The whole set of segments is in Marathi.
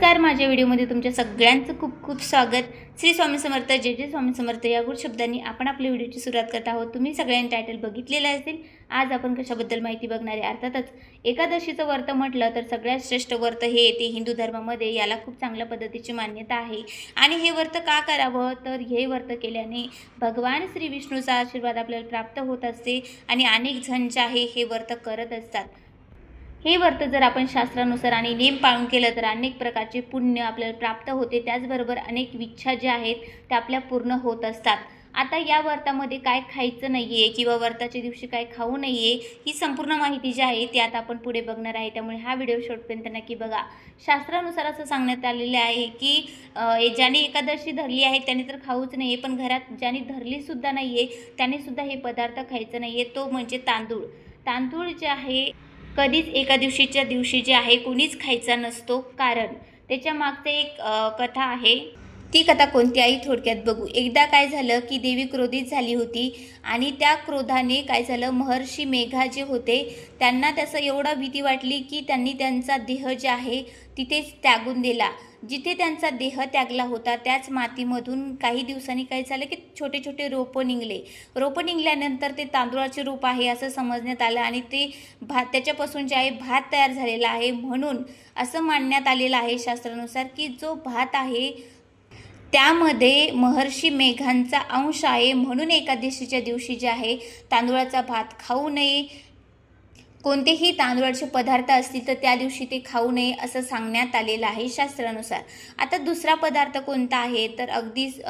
नमस्कार माझ्या व्हिडिओमध्ये तुमच्या सगळ्यांचं खूप खूप स्वागत. श्री स्वामी समर्थ जय जय स्वामी समर्थ. या गुड शब्दांनी आपण आपल्या व्हिडिओची सुरुवात करत आहोत. तुम्ही सगळ्यांनी टायटल बघितलेलं असेल आज आपण कशाबद्दल माहिती बघणार आहे? अर्थातच एकादशीचं व्रत म्हटलं तर सगळ्यात श्रेष्ठ व्रत हे येते हिंदू धर्मामध्ये. याला खूप चांगल्या पद्धतीची मान्यता आहे. आणि हे व्रत का करावं? तर हे व्रत केल्याने भगवान श्री विष्णूचा आशीर्वाद आपल्याला प्राप्त होत असते आणि अनेक जण जे आहे हे व्रत करत असतात. हे व्रत जर आपण शास्त्रानुसार आणि नियम पाळून केलं तर अनेक प्रकारचे पुण्य आपल्याला प्राप्त होते. त्याचबरोबर अनेक इच्छा ज्या आहेत त्या आपल्या पूर्ण होत असतात. आता या व्रतामध्ये काय खायचं नाही आहे किंवा व्रताच्या दिवशी काय खाऊ नाही आहे ही संपूर्ण माहिती जी आहे ती आता आपण पुढे बघणार आहे. त्यामुळे हा व्हिडिओ शेवटपर्यंत नक्की बघा. शास्त्रानुसार असं सांगण्यात आलेलं आहे की ज्याने एकादशी धरली आहे त्याने तर खाऊच नाही आहे पण घरात ज्याने धरलीसुद्धा नाही आहे त्याने सुद्धा हे पदार्थ खायचं नाही आहे तो म्हणजे तांदूळ. तांदूळ जे आहे कधीच एका दिवशीच्या दिवशी जे आहे कोणीच खायचा नसतो कारण. त्याच्या मागचं एक कथा आहे. ती कथा कोणती आई थोडक्यात बघू. एकदा काय झालं की देवी क्रोधित झाली होती आणि त्या क्रोधाने काय झालं महर्षी मेघा जे होते त्यांना त्याचं एवढा भीती वाटली की त्यांनी त्यांचा देह जे आहे तिथेच त्यागून दिला. जिथे त्यांचा देह त्यागला होता त्याच मातीमधून काही दिवसांनी काय झालं की छोटे छोटे रोपं निघले. रोपं निघल्यानंतर ते तांदूळाचे रूप आहे असं समजण्यात आलं आणि ते भात त्याच्यापासून जे आहे भात तयार झालेला आहे म्हणून असं मानण्यात आलेलं आहे शास्त्रानुसार की जो भात आहे त्यामध्ये महर्षी मेघांचा अंश आहे म्हणून एकादशीच्या दिवशी जे आहे तांदूळाचा भात खाऊ नये कोणतेही तांदूळाचे पदार्थ असतील तर त्या दिवशी ते खाऊ नये असं सांगण्यात आलेलं आहे शास्त्रानुसार. आता दुसरा पदार्थ कोणता आहे? तर अगदीच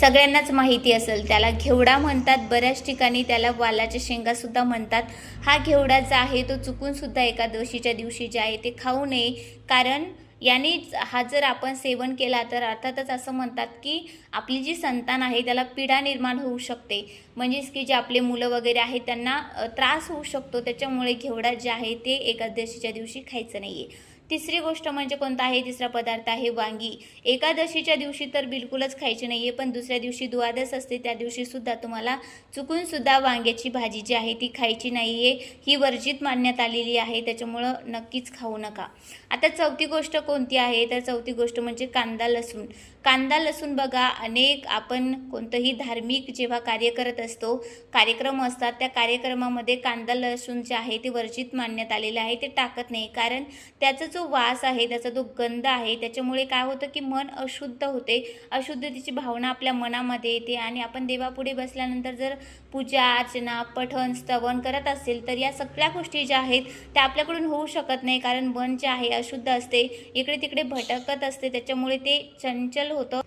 सगळ्यांनाच माहिती असेल. त्याला घेवडा म्हणतात. बऱ्याच ठिकाणी त्याला वालाच्या शेंगासुद्धा म्हणतात. हा घेवडा जो आहे. तो चुकूनसुद्धा एकादशीच्या दिवशी जे आहे ते खाऊ नये. कारण याने हा जर आपण सेवन केला तर अर्थातच असं म्हणतात की आपली जी संतान आहे त्याला पिढा निर्माण होऊ शकते. म्हणजेच की जे आपले मुलं वगैरे आहेत त्यांना त्रास होऊ शकतो. त्याच्यामुळे घेवडा जे आहे ते एकादशीच्या दिवशी खायचं नाही आहे तिसरी गोष्ट म्हणजे कोणता आहे? तिसरा पदार्थ आहे वांगी. एकादशीच्या दिवशी तर बिलकुलच खायची नाही आहे पण दुसऱ्या दिवशी द्वादश असते त्या दिवशीसुद्धा तुम्हाला चुकूनसुद्धा वांग्याची भाजी जी आहे ती खायची नाही आहे ही वर्जित मानण्यात आलेली आहे त्याच्यामुळं नक्कीच खाऊ नका. आता चौथी गोष्ट कोणती आहे? तर चौथी गोष्ट म्हणजे कांदा लसूण. कांदा लसूण बघा अनेक आपण कोणतंही धार्मिक जेव्हा कार्य करत असतो कार्यक्रम असतात त्या कार्यक्रमामध्ये कांदा लसूण जे आहे ते वर्जित मानण्यात आलेलं आहे ते टाकत नाही. कारण त्याचं जो वास आहे त्याचा जो गंध आहे त्याच्यामुळे काय होतं की मन अशुद्ध होते. अशुद्धतेची भावना आपल्या मनामध्ये येते आणि आपण देवापुढे बसल्यानंतर जर पूजा अर्चना पठण स्तवन करत असेल तर या सगळ्या गोष्टी ज्या आहेत त्या आपल्याकडून होऊ शकत नाही. कारण मन जे आहे अशुद्ध असते. इकडे तिकडे भटकत असते. त्याच्यामुळे ते चंचल होतं.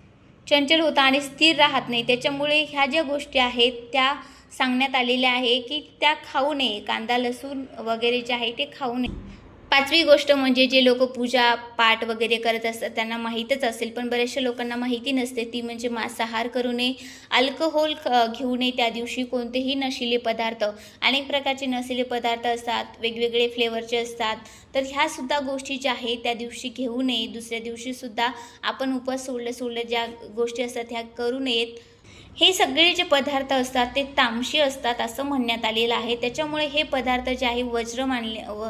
चंचल होतं आणि स्थिर राहत नाही. त्याच्यामुळे ह्या ज्या गोष्टी आहेत त्या सांगण्यात आलेल्या आहे की त्या खाऊ नये. कांदा लसूण वगैरे जे आहे ते खाऊ नये. पाचवी गोष्ट म्हणजे जे लोक पूजा पाठ वगैरे करत असतात त्यांना माहीतच असेल. पण बऱ्याचशा लोकांना माहिती नसते. ती म्हणजे मांसाहार करू नये अल्कोहोल घेऊ नये त्या दिवशी कोणतेही नशिले पदार्थ. अनेक प्रकारचे नशिले पदार्थ असतात वेगवेगळे फ्लेवरचे असतात. तर ह्यासुद्धा गोष्टी ज्या आहेत त्या दिवशी घेऊ नये. दुसऱ्या दिवशीसुद्धा आपण उपवास सोडले सोडले ज्या गोष्टी असतात ह्या करू नयेत. हे सगळे जे पदार्थ असतात ते तामशी असतात असं म्हणण्यात आलेलं आहे. त्याच्यामुळे हे पदार्थ जे आहे वज्र मानले व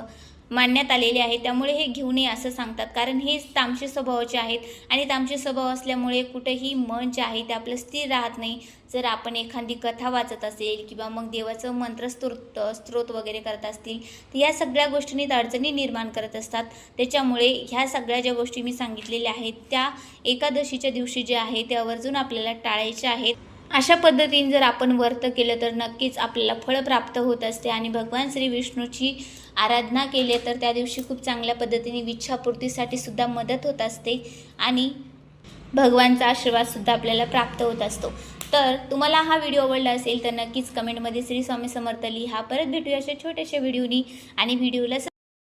मानण्यात आलेले आहे. त्यामुळे हे घेऊ नये असं सांगतात. कारण हे तामशी स्वभावाचे आहेत आणि तामशी स्वभाव असल्यामुळे कुठेही मन जे आहे ते आपलं स्थिर राहत नाही. जर आपण एखादी कथा वाचत असेल किंवा मग देवाचं मंत्र स्त्रोत स्त्रोत वगैरे करत असतील तर या सगळ्या गोष्टींनी अडचणी निर्माण करत असतात. त्याच्यामुळे ह्या सगळ्या ज्या गोष्टी मी सांगितलेल्या आहेत त्या एकादशीच्या दिवशी जे आहे ते आवर्जून आपल्याला टाळायच्या आहेत. अशा पद्धतीने जर आपण व्रत केलं तर नक्कीच आपल्याला फळ प्राप्त होत असते आणि भगवान श्री विष्णूची आराधना केली तर त्या दिवशी खूप चांगल्या पद्धतीने इच्छापूर्तीसाठी सुद्धा मदत होत असते आणि भगवानचा आशीर्वादसुद्धा आपल्याला प्राप्त होत असतो. तर तुम्हाला हा व्हिडिओ आवडला असेल तर नक्कीच कमेंटमध्ये श्री स्वामी समर्थ लिहा. परत भेटूया अशा छोट्याशा व्हिडिओनी आणि व्हिडिओला